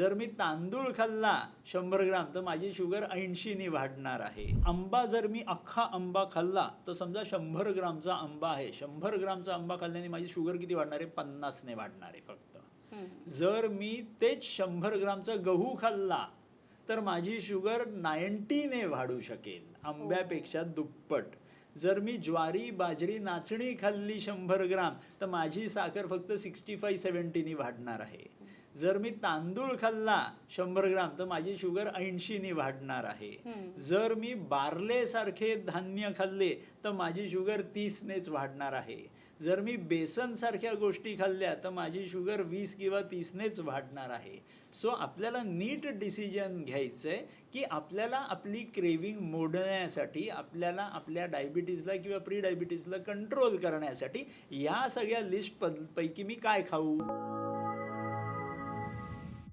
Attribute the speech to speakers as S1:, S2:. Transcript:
S1: जर मी तांदूळ खाल्ला शंभर ग्राम तर माझी शुगर ऐंशीनी वाढणार आहे. आंबा जर मी अख्खा आंबा खाल्ला तर समजा शंभर ग्रामचा आंबा आहे. शंभर ग्रामचा आंबा खाल्ल्याने माझी शुगर किती वाढणार आहे? पन्नासने वाढणार आहे फक्त. जर मी तेच शंभर ग्रामचा गहू खाल्ला तर माझी शुगर नाईन्टीने वाढू शकेल आंब्यापेक्षा दुप्पट. जर मी ज्वारी बाजरी नाचणी खाल्ली शंभर ग्राम तर माझी साखर फक्त सिक्स्टी फाय सेवन्टीनी वाढणार आहे. जर मी तांदूळ खाल्ला शंभर ग्राम तर माझी शुगर ऐंशीनी वाढणार आहे. जर मी बार्ले सारखे धान्य खाल्ले तर माझी शुगर तीसनेच वाढणार आहे. जर मी बेसन सारख्या गोष्टी खाल्ल्या तर माझी शुगर वीस किंवा तीसनेच वाढणार आहे. सो आपल्याला नीट डिसिजन घ्यायचं आहे की आपल्याला आपली क्रेविंग मोडण्यासाठी आपल्याला आपल्या डायबिटीजला किंवा प्री डायबिटीजला कंट्रोल करण्यासाठी या सगळ्या लिस्ट पैकी मी काय खाऊ?